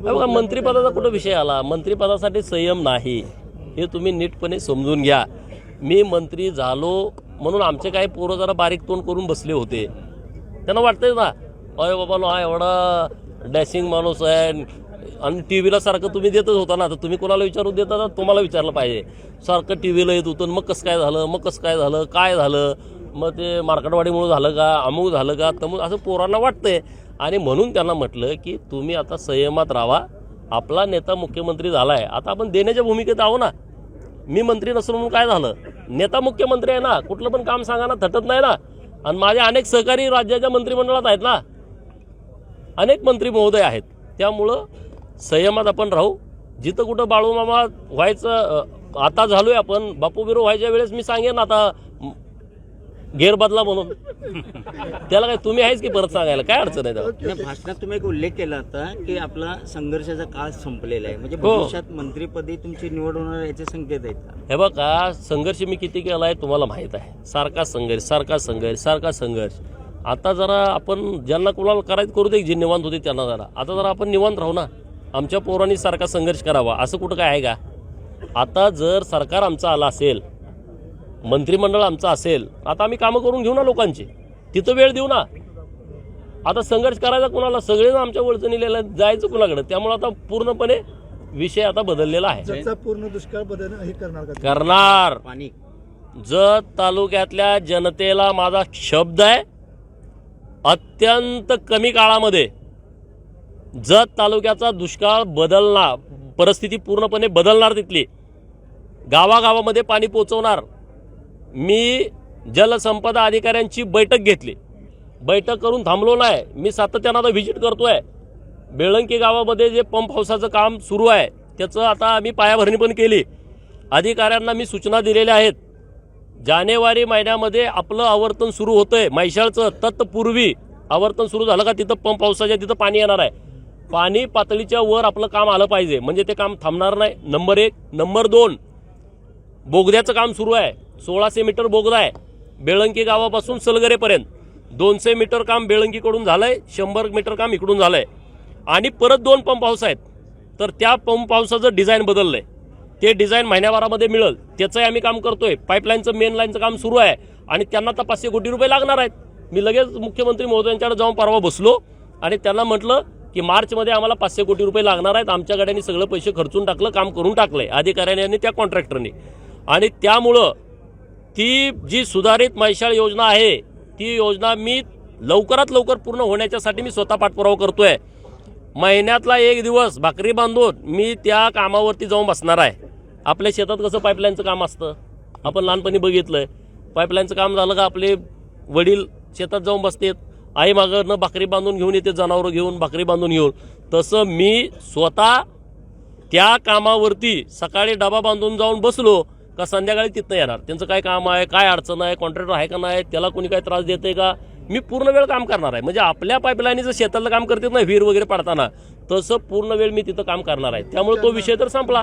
बघा मंत्रिपदाचा कुठं विषय आला? मंत्रिपदासाठी संयम नाही. हे तुम्ही नीटपणे समजून घ्या. मी मंत्री झालो म्हणून आमचे काही पोरं जरा बारीक तोंड करून बसले होते. त्यांना वाटतंय ना अय बाबा नो हा एवढा डॅशिंग माणूस आहे. आणि टी व्हीला सारखं तुम्ही देतच होता ना तर तुम्ही कोणाला विचारून देता ना? तुम्हाला विचारलं पाहिजे. सारखं टी व्हीला येत होतं मग कसं काय झालं मग कसं काय झालं काय झालं? मग ते मार्केटवाडीमुळे झालं का अमुक झालं का? तमुक असं पोरांना वाटतंय. आणि म्हणून त्यांना म्हटलं की तुम्ही आता संयमात राहा. आपला नेता मुख्यमंत्री झाला आहे आता आपण देण्याच्या भूमिकेत आहो ना. मी मंत्री नसून म्हणून काय झालं? नेता मुख्यमंत्री आहे ना. कुठलं पण काम सांगा ना थटत नाही ना. आणि माझे अनेक सहकारी राज्याच्या मंत्रिमंडळात आहेत ना. अनेक मंत्री महोदय आहेत. त्यामुळं संयमात आपण राहू. जिथं कुठं बाळूमामा व्हायचं आता झालो आहे आपण बापू बिरो व्हायच्या वेळेस मी सांगेन आता. गेर बदला म्हणून. त्याला काय तुम्ही आहेच की परत सांगायला? काय अडचण आहे त्याला? नाही, भाषणात तुम्ही एक उल्लेख केला होता की आपला संघर्षाचा काळ संपलेला आहे. म्हणजे हो. भविष्यात मंत्रीपदी तुमची निवड होणार याचे संकेत आहेत का? हे बघा संघर्ष मी किती केला आहे तुम्हाला माहीत आहे. सारखा संघर्ष सारखा संघर्ष सारखा संघर्ष. आता जरा आपण ज्यांना कोणाला करायचं करू दे जे निवांत होते त्यांना जरा. आता जरा आपण निवांत राहू ना. आमच्या पोरांनी सारखा संघर्ष करावा. असं कुठं काय आहे का? आता जर सरकार आमचं आलं असेल मंत्रिमंडळ आमचं असेल आता आम्ही कामं करून घेऊ ना लोकांची. तिथं वेळ देऊ ना. आता संघर्ष करायचा कुणाला सगळेजण आमच्या वळचणीला जायचं कुणाकडे? त्यामुळे आता पूर्णपणे विषय आता बदललेला आहे. पूर्ण दुष्काळ बदल हे करणार करणार. पाणी. जत तालुक्यातल्या जनतेला माझा शब्द आहे अत्यंत कमी काळामध्ये जत तालुक्याचा दुष्काळ बदलणार परिस्थिती पूर्णपणे बदलणार तिथली. गावागावामध्ये पाणी पोचवणार. मी जलसंपदा अधिकाऱ्यांची बैठक घेतली. बैठक करून थांबलो नाही. मी सातत्यानं आता व्हिजिट करतो आहे बेळंकी गावामध्ये जे पंप हाऊसाचं काम सुरू आहे त्याचं आता आम्ही पायाभरणी पण केली. अधिकाऱ्यांना मी सूचना दिलेल्या आहेत. जानेवारी महिन्यामध्ये आपलं आवर्तन सुरू होतं आहे मैशाळचं तत्पूर्वी आवर्तन सुरू झालं का तिथं पंप हाऊसाच्या तिथं पाणी येणार आहे. पाणी पातळीच्या वर आपलं काम आलं पाहिजे. म्हणजे ते काम थांबणार नाही. नंबर एक. नंबर दोन. बोगद्याचं काम सुरू आहे. सोळाशे मीटर बोगदा आहे. बेळंकी गावापासून सलगरेपर्यंत. दोनशे मीटर काम बेळंकीकडून झालं आहे शंभर मीटर काम इकडून झालं आहे आणि परत दोन पंप हाऊस आहेत. तर त्या पंप हाऊसाचं डिझाईन बदललं आहे ते डिझाईन महिन्याभरामध्ये मिळेल. त्याचंही आम्ही काम करतो आहे पाईपलाईनचं मेन लाईनचं काम सुरू आहे. आणि त्यांना आता पाचशे कोटी रुपये लागणार आहेत. मी लगेच मुख्यमंत्री महोदयांच्याकडे जाऊन परवा बसलो. आणि त्यांना म्हटलं की मार्चमध्ये आम्हाला पाचशे कोटी रुपये लागणार आहेत. आमच्या गाड्यांनी सगळं पैसे खर्चून टाकलं काम करून टाकलं आहे अधिकाऱ्यांनी आणि त्या कॉन्ट्रॅक्टरनी. आणि त्यामुळं ती जी सुधारित मैशाळ योजना आहे ती योजना मी लवकरात लवकर पूर्ण होण्याच्यासाठी मी स्वतः पाठपुरावा करतोय. महिन्यातला एक दिवस भाकरी बांधून मी त्या कामावरती जाऊन बसणार आहे. आपल्या शेतात कसं पाईपलाईनचं काम असतं? आपण लहानपणी बघितलंय. पाईपलाईनचं काम झालं का आपले वडील शेतात जाऊन बसतात. आई मागं भाकरी बांधून घेऊन येते जनावरं घेऊन भाकरी बांधून घेऊन. तसं मी स्वतः त्या कामावरती सकाळी डबा बांधून जाऊन बसलो. का संध्याकाळी तिथनं येणार? त्यांचं काय काम आहे? काय अडचण आहे? कॉन्ट्रॅक्टर आहे का नाही? त्याला कोणी काय त्रास देते का? मी पूर्ण वेळ काम करणार आहे. म्हणजे आपल्या पाईपलाईनीचं शेतातलं काम करतात ना विहीर वगैरे पाडताना तसं पूर्ण वेळ मी तिथं काम करणार आहे. त्यामुळे तो विषय तर संपला.